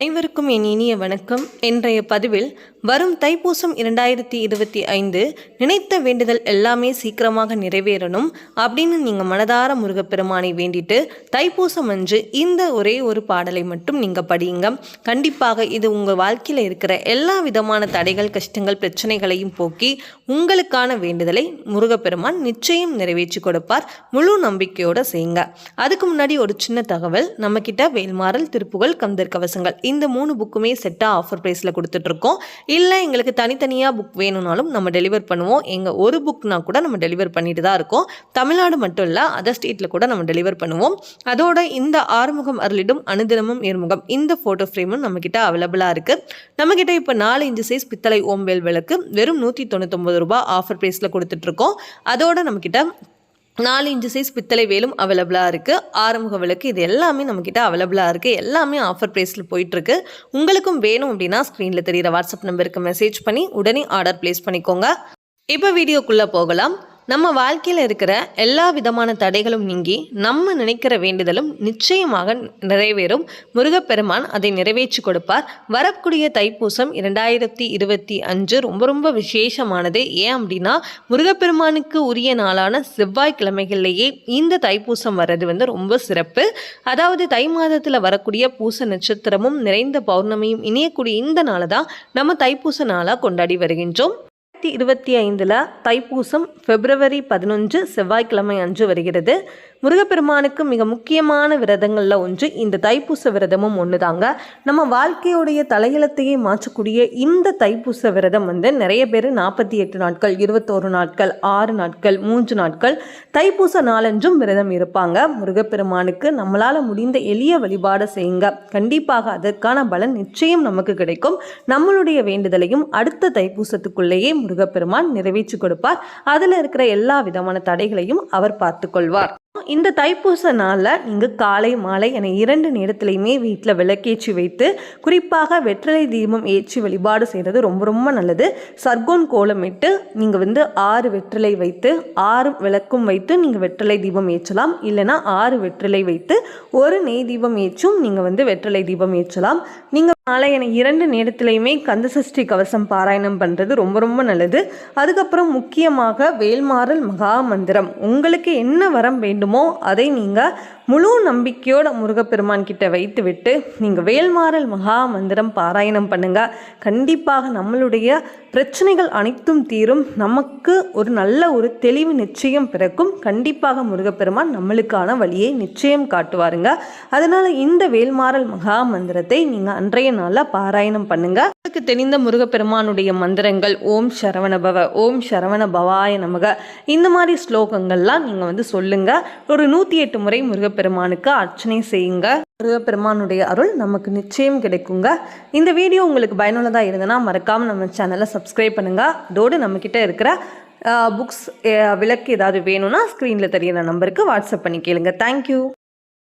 அனைவருக்கும் என் இனிய வணக்கம். இன்றைய பதிவில் வரும் தைப்பூசம் இரண்டாயிரத்தி இருபத்தி ஐந்து நினைத்த வேண்டுதல் எல்லாமே சீக்கிரமாக நிறைவேறணும் அப்படின்னு நீங்கள் மனதார முருகப்பெருமானை வேண்டிட்டு தைப்பூசம் அன்று இந்த ஒரே ஒரு பாடலை மட்டும் நீங்கள் படியுங்க. கண்டிப்பாக இது உங்கள் வாழ்க்கையில் இருக்கிற எல்லா விதமான தடைகள் கஷ்டங்கள் பிரச்சனைகளையும் போக்கி உங்களுக்கான வேண்டுதலை முருகப்பெருமான் நிச்சயம் நிறைவேற்றி கொடுப்பார். முழு நம்பிக்கையோடு செய்யுங்க அதுக்கு முன்னாடி ஒரு சின்ன தகவல். நம்மக்கிட்ட வேல்மாறல் திருப்புகழ் கந்தர் கவசங்கள் இந்த மூணு புக்குமே செட்டாக ஆஃபர் ப்ரைஸில் கொடுத்துட்ருக்கோம். இல்லை எங்களுக்கு தனித்தனியாக புக் வேணும்னாலும் நம்ம டெலிவர் பண்ணுவோம். எங்கள் ஒரு புக்னா கூட நம்ம டெலிவர் பண்ணிட்டு தான் இருக்கோம். தமிழ்நாடு மட்டும் இல்லை அதர் ஸ்டேட்டில் கூட நம்ம டெலிவர் பண்ணுவோம். அதோட இந்த ஆறுமுகம் அருளிடும் அனுதினமும் ஏர்முகம் இந்த ஃபோட்டோ ஃப்ரேமும் நம்மக்கிட்ட அவைலபிளாக இருக்குது நம்மக்கிட்ட இப்போ நாலு இன்ச்சு சைஸ் பித்தளை ஓம்பேல் விளக்கு வெறும் நூற்றி தொண்ணூத்தொம்பது ரூபாய் ஆஃபர் ப்ரைஸில் கொடுத்துட்ருக்கோம். அதோட நம்மக்கிட்ட நாலு இன்ச்சு சைஸ் பித்தளை வேலும் அவைலபிளாக இருக்குது ஆறுமுக விளக்கு இது எல்லாமே நம்மக்கிட்ட அவைலபிளாக இருக்குது எல்லாமே ஆஃபர் ப்ரைஸில் போயிட்டுருக்கு. உங்களுக்கும் வேணும் அப்படின்னா ஸ்க்ரீனில் தெரிகிற வாட்ஸ்அப் நம்பருக்கு மெசேஜ் பண்ணி உடனே ஆர்டர் ப்ளேஸ் பண்ணிக்கோங்க. இப்போ வீடியோக்குள்ளே போகலாம். நம்ம வாழ்க்கையில் இருக்கிற எல்லா விதமான தடைகளும் நீங்கி நம்ம நினைக்கிற வேண்டுதலும் நிச்சயமாக நிறைவேறும். முருகப்பெருமான் அதை நிறைவேற்றி கொடுப்பார். வரக்கூடிய தைப்பூசம் இரண்டாயிரத்தி இருபத்தி அஞ்சு ரொம்ப ரொம்ப விசேஷமானது. ஏன் அப்படின்னா முருகப்பெருமானுக்கு உரிய நாளான செவ்வாய்க்கிழமைகள்லேயே இந்த தைப்பூசம் வர்றது வந்து ரொம்ப சிறப்பு. அதாவது தை மாதத்தில் வரக்கூடிய பூச நட்சத்திரமும் நிறைந்த பௌர்ணமியும் இணையக்கூடிய இந்த நாளை தான் நம்ம தைப்பூச நாளாக கொண்டாடி வருகின்றோம். ரெண்டாயிரத்தி இருபத்தி ஐந்தில் தைப்பூசம் பிப்ரவரி பதினொன்று செவ்வாய்க்கிழமை அன்று வருகிறது. முருகப்பெருமானுக்கு மிக முக்கியமான விரதங்களில் ஒன்று இந்த தைப்பூச விரதமும் ஒன்று தாங்க நம்ம வாழ்க்கையுடைய தலையெழுத்தையே மாற்றக்கூடிய இந்த தைப்பூச விரதம் வந்து நிறைய பேர் நாற்பத்தி எட்டு நாட்கள் இருபத்தோரு நாட்கள் ஆறு நாட்கள் மூன்று நாட்கள் தைப்பூச நாளன்றும் விரதம் இருப்பாங்க. முருகப்பெருமானுக்கு நம்மளால் முடிந்த எளிய வழிபாடு செய்யுங்க. கண்டிப்பாக அதற்கான பலன் நிச்சயம் நமக்கு கிடைக்கும். நம்மளுடைய வேண்டுதலையும் அடுத்த தைப்பூசத்துக்குள்ளேயே முருகப்பெருமான் நிறைவேற்றி கொடுப்பார். அதில் இருக்கிற எல்லா விதமான தடைகளையும் அவர் பார்த்து கொள்வார். இந்த தைப்பூச நாளில் நீங்கள் காலை மாலை என இரண்டு நேரத்துலையுமே வீட்டில் விளக்கேற்றி வைத்து குறிப்பாக வெற்றிலை தீபம் ஏற்றி வழிபாடு செய்கிறது ரொம்ப ரொம்ப நல்லது. சர்க்கோன் கோலமிட்டு நீங்கள் வந்து ஆறு வெற்றிலை வைத்து ஆறு விளக்கும் வைத்து நீங்கள் வெற்றிலை தீபம் ஏற்றலாம். இல்லைனா ஆறு வெற்றிலை வைத்து ஒரு நெய் தீபம் ஏற்றும் நீங்கள் வந்து வெற்றிலை தீபம் ஏற்றலாம். நீங்கள் நாளை இரண்டு நேரத்திலையுமே கந்தசஷ்டி கவசம் பாராயணம் பண்ணுறது ரொம்ப ரொம்ப நல்லது. அதுக்கப்புறம் முக்கியமாக வேல்மாறல் மகா மந்திரம். உங்களுக்கு என்ன வரம் வேண்டுமோ அதை நீங்கள் முழு நம்பிக்கையோட முருகப்பெருமான் கிட்ட வைத்து விட்டு நீங்கள் வேல்மாறல் மகா மந்திரம் பாராயணம் பண்ணுங்க. கண்டிப்பாக நம்மளுடைய பிரச்சனைகள் அனைத்தும் தீரும். நமக்கு ஒரு நல்ல ஒரு தெளிவு நிச்சயம் பிறக்கும். கண்டிப்பாக முருகப்பெருமான் நம்மளுக்கான வழியை நிச்சயம் காட்டுவாருங்க. அதனால் இந்த வேல்மாறல் மகா மந்திரத்தை நீங்கள் அன்றைய நாளில் பாராயணம் பண்ணுங்க. உங்களுக்கு தெரிந்த முருகப்பெருமானுடைய மந்திரங்கள் ஓம் சரவணபவ ஓம் சரவண பவாய நமக. இந்த மாதிரி ஸ்லோகங்கள்லாம் நீங்கள் வந்து சொல்லுங்க. ஒரு நூற்றி எட்டு முறை பெருமானுக்கு அர்ச்சனை செய்யுங்க. முருகப்பெருமானுடைய அருள் நமக்கு நிச்சயம் கிடைக்குங்க. இந்த வீடியோ உங்களுக்கு பயனுள்ளதாக இருந்ததுன்னா மறக்காமல் நம்ம சேனலை சப்ஸ்கிரைப் பண்ணுங்கள் அதோடு நம்மக்கிட்ட இருக்கிற புக்ஸ் விளக்கு ஏதாவது வேணும்னா ஸ்க்ரீனில் தெரியிற நம்பருக்கு வாட்ஸ்அப் பண்ணி கேளுங்க. தேங்க்யூ